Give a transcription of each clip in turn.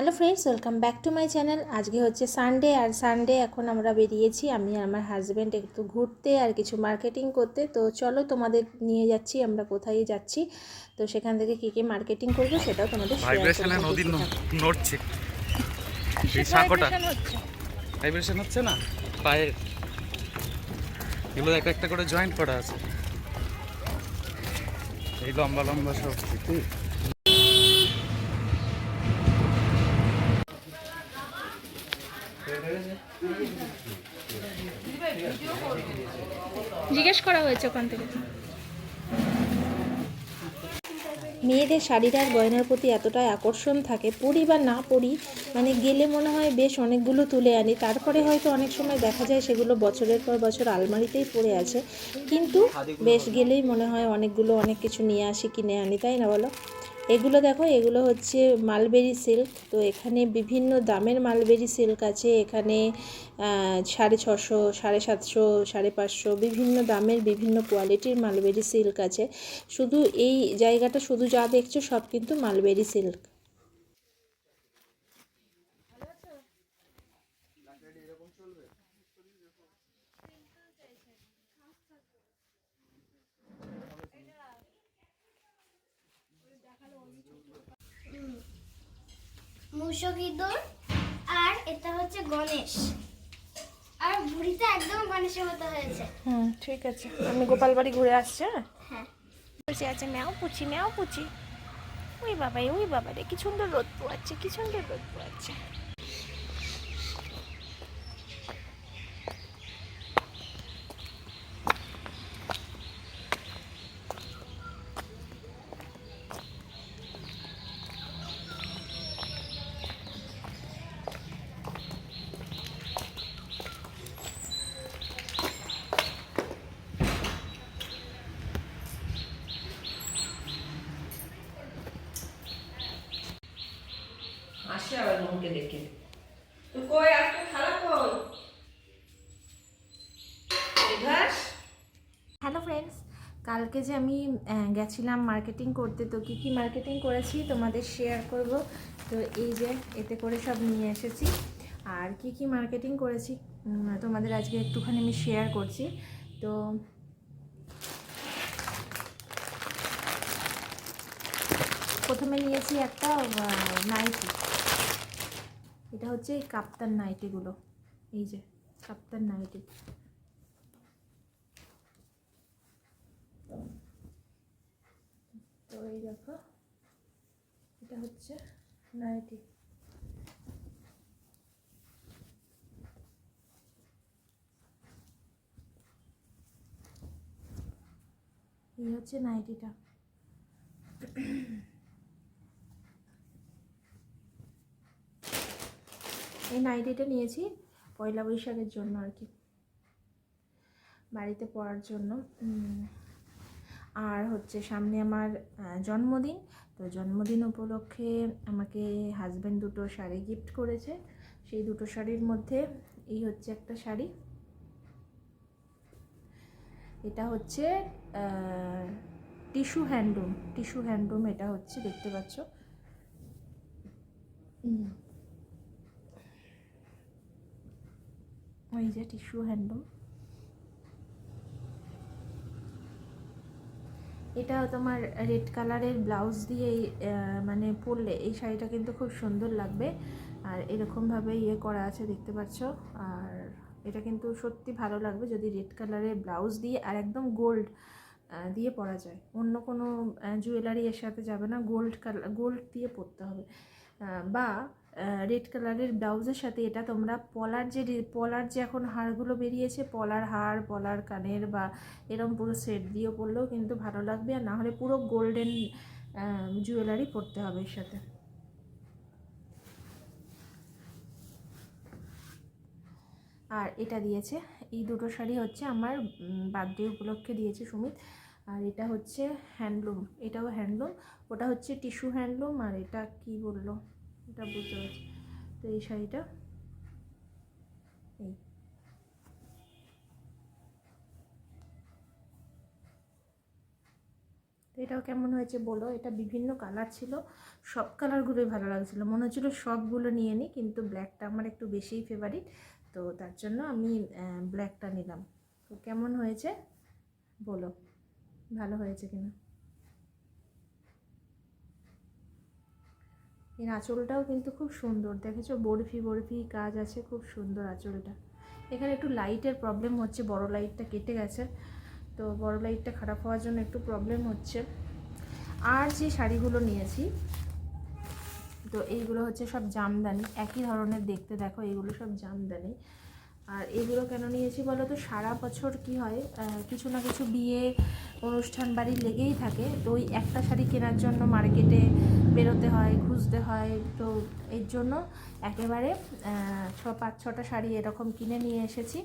Hello friends welcome back to my channel আজকে হচ্ছে Sunday আর Sunday এখন আমরা বেরিয়েছি। আমি আর আমার হাজব্যান্ড একটু ঘুরতে আর কিছু মার্কেটিং করতে। তো চলো তোমাদের নিয়ে যাচ্ছি আমরা কোথায় যাচ্ছি। তো সেখান থেকে কী কী মার্কেটিং করব সেটাও তোমাদের share ভাইব্রেশনে নদীর দেখতে থাকো। ন- নড়ছে। এই সাঁকোটা ভাইব্রেশন হচ্ছে। না? পায়ে এগুলো একটা একটা করে জয়েন্ট করা আছে। এই লম্বা লম্বা সব। করা হয়েছে ওখান থেকে? মেয়েদের শাড়ির আর গয়নার প্রতি এতটাই আকর্ষণ থাকে পড়ি বা না পড়ি মানে গেলে মনে হয় বেশ অনেকগুলো তুলে আনি। তারপরে হয়তো অনেক সময় দেখা যায় সেগুলো বছরের পর বছর আলমারিতেই পড়ে আছে। কিন্তু বেশ গেলেই মনে হয় অনেকগুলো অনেক কিছু নিয়ে আসি, কিনে আনি, তাই না বলো? এগুলো দেখো, এগুলো হচ্ছে মালবেরি সিল্ক তো এখানে বিভিন্ন দামের মালবেরি সিল্ক আছে। এখানে সাড়ে ছশো, সাড়ে সাতশো, সাড়ে পাঁচশো, বিভিন্ন দামের বিভিন্ন কোয়ালিটির মালবেরি সিল্ক আছে। শুধু এই জায়গাটা, শুধু যা দেখছ, সব কিন্তু মালবেরি সিল্ক মূষক ইঁদুর আর এটা হচ্ছে গণেশ। আর বুড়িটা একদম গণেশের মতো হয়েছে। হুম ঠিক আছে। আমি গোপাল বাড়ি ঘুরে আসছি হ্যাঁ? হ্যাঁ। বসে আছে ম্যাও পুচি ম্যাও পুচি। ওই বাবা ওই বাবা রে কি সুন্দর রোদ পোয়াচ্ছে কি সুন্দর রোদ পোয়াচ্ছে আসে আবার বোনকে দেখে তুই কই আজকে খারাপ কই ঘাস হ্যালো ফ্রেন্ডস কালকে যে আমি গেছিলাম মার্কেটিং করতে, তো কী কী মার্কেটিং করেছি তোমাদের শেয়ার করব। তো এই যে, এতে করে সব নিয়ে এসেছি। আর কি কি মার্কেটিং করেছি তোমাদের আজকে একটুখানি আমি শেয়ার করছি। তো প্রথমে নিয়েছি একটা নাইটি এটা হচ্ছে কাপ্তান নাইটিগুলো এই যে, কাপ্তান নাইটি তো এই দেখো, এটা হচ্ছে নাইটি। এই হচ্ছে নাইটিটা। এই নাইটিটা নিয়েছি পয়লা বৈশাখের জন্য আর কি। বাড়িতে পরার জন্য আর হচ্ছে সামনে আমার জন্মদিন। তো জন্মদিন উপলক্ষে আমাকে হাজব্যান্ড দুটো শাড়ি গিফট করেছে। সেই দুটো শাড়ির মধ্যে এই হচ্ছে একটা শাড়ি। এটা হচ্ছে টিস্যু হ্যান্ডলুম টিস্যু হ্যান্ডলুম এটা হচ্ছে, দেখতে পাচ্ছ। ওই যে টিস্যু হ্যান্ডলুম এটা তোমার রেড কালারের ব্লাউজ দিয়ে মানে পরলে এই শাড়িটা কিন্তু খুব সুন্দর লাগবে। আর এরকমভাবে ইয়ে করা আছে, দেখতে পাচ্ছ। আর এটা কিন্তু সত্যি ভালো লাগবে যদি রেড কালারের ব্লাউজ দিয়ে আর একদম গোল্ড দিয়ে পরা যায়। অন্য কোনো জুয়েলারি এর সাথে যাবে না গোল্ড কালার গোল্ড দিয়ে পরতে হবে। বা রেড কালারের ব্লাউজের সাথে এটা তোমরা পলার যে পলার যে এখন হারগুলো বেরিয়েছে, পলার হার, পলার কানের বা এরকম পুরো সেট দিয়ে পরলেও কিন্তু ভালো লাগবে। আর না হলে পুরো গোল্ডেন জুয়েলারি পরতে হবে এর সাথে। আর এটা দিয়েছে, এই দুটো শাড়ি হচ্ছে আমার বার্থডে উপলক্ষে দিয়েছে সুমিত। আর এটা হচ্ছে হ্যান্ডলুম এটাও হ্যান্ডলুম ওটা হচ্ছে টিস্যু হ্যান্ডলুম আর এটা কি বলল? এটা বুঝতে পারছি। তো এই শাড়িটা, এই। এটাও কেমন হয়েছে বলো? এটা বিভিন্ন কালার ছিল, সব কালারগুলোই ভালো লাগছিল। মনে হচ্ছিল সবগুলো নিয়ে নিই কিন্তু ব্ল্যাকটা আমার একটু বেশিই ফেভারিট তো তার জন্য আমি ব্ল্যাকটা নিলাম। তো কেমন হয়েছে? বলো, ভালো হয়েছে কিনা? এর আঁচলটাও কিন্তু খুব সুন্দর। দেখেছ? বরফি বরফি কাজ আছে, খুব সুন্দর আঁচলটা। এখানে একটু লাইটের প্রবলেম হচ্ছে, বড় লাইটটা কেটে গেছে। তো বড় লাইটটা খারাপ হওয়ার জন্য একটু প্রবলেম হচ্ছে। আর যে শাড়িগুলো নিয়েছি, তো এইগুলো হচ্ছে সব জামদানি। একই ধরনের দেখতে, দেখো, এইগুলো সব জামদানি। আর এগুলো কেন নিয়েছি বলো তো সারা বছর কি হয় কিছু না কিছু বিয়ে, অনুষ্ঠান বাড়ি লেগেই থাকে। তো ওই একটা শাড়ি কেনার জন্য মার্কেটে বেরোতে হয়, খুঁজতে হয়। তো এর জন্য একেবারে ছ, পাঁচ, ছটা শাড়ি এরকম কিনে নিয়ে এসেছি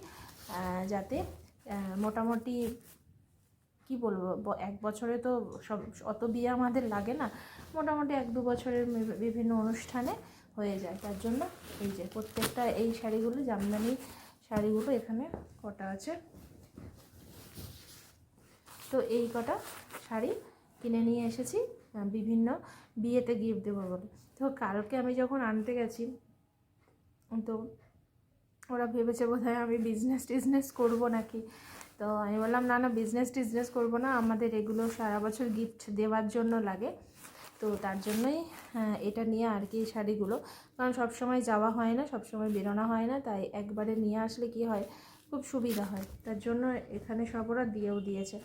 যাতে মোটামুটি কি বলব? এক বছরে তো সব, অত বিয়ে আমাদের লাগে না। মোটামুটি এক দু বছরের বিভিন্ন অনুষ্ঠানে হয়ে যায়। তার জন্য এই যে প্রত্যেকটা এই শাড়িগুলো জামদানি শাড়িগুলো এখানে কটা আছে? তো এই কটা শাড়ি কিনে নিয়ে এসেছি। বিভিন্ন বিয়েতে গিফট দেবো বলে। তো কালকে আমি যখন আনতে গেছি, তো ওরা ভেবেছে বোধহয় আমি বিজনেস টিজনেস করব নাকি? তো আমি বললাম, না না বিজনেস টিজনেস করব না। আমাদের এগুলো সারা বছর গিফট দেওয়ার জন্য লাগে। তো তার জন্যই হ্যাঁ, এটা নিয়ে আর কি শাড়িগুলো। কারণ সব সময় যাওয়া হয় না সব সময় বেরোনো হয় না তাই একবারে নিয়ে আসলে কি হয় খুব সুবিধা হয়। তার জন্য এখানে সব ওরা দিয়েও দিয়েছে।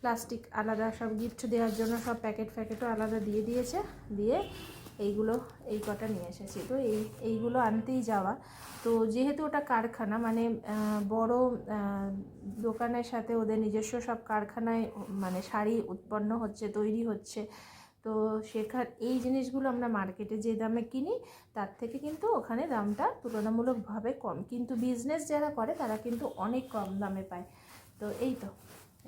প্লাস্টিক আলাদা সব গিফট দেওয়ার জন্য সব প্যাকেট ফ্যাকেটও আলাদা দিয়ে দিয়েছে দিয়ে এইগুলো এই কটা নিয়ে এসেছি। তো এই এইগুলো আনতেই যাওয়া। তো যেহেতু ওটা কারখানা মানে বড় দোকানের সাথে ওদের নিজস্ব সব কারখানায় মানে শাড়ি উৎপন্ন হচ্ছে তৈরি হচ্ছে তো সেখান এই জিনিসগুলো আমরা মার্কেটে যে দামে কিনি, তার থেকে কিন্তু ওখানে দামটা তুলনামূলকভাবে কম। কিন্তু বিজনেস যারা করে, তারা কিন্তু অনেক কম দামে পায়। তো এই তো।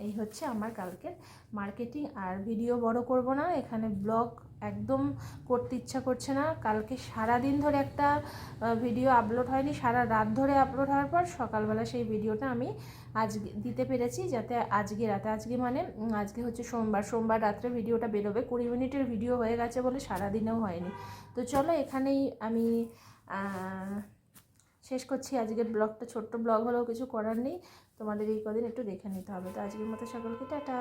এই হচ্ছে আমার কালকের মার্কেটিং আর ভিডিও বড় করব না, এখানে ব্লগ একদম করতে ইচ্ছা করছে না। কালকে সারা দিন ধরে একটা ভিডিও আপলোড হয়নি, সারা রাত ধরে আপলোড হওয়ার পর সকালবেলা সেই ভিডিওটা আমি আজ দিতে পেরেছি, যাতে আজকে রাতে, আজকে মানে আজকে হচ্ছে সোমবার সোমবার রাত্রে ভিডিওটা বেরোবে। কুড়ি মিনিটের ভিডিও হয়ে গেছে বলে সারা দিনেও হয়নি। তো চলো এখানেই আমি শেষ করছি। আজকের ব্লগটা, ছোট্ট ব্লগ হলেও কিছু করার নেই। তোমাদের এই কদিন একটু দেখে নিতে হবে। তো আজকের মতো সকলকে টাটা।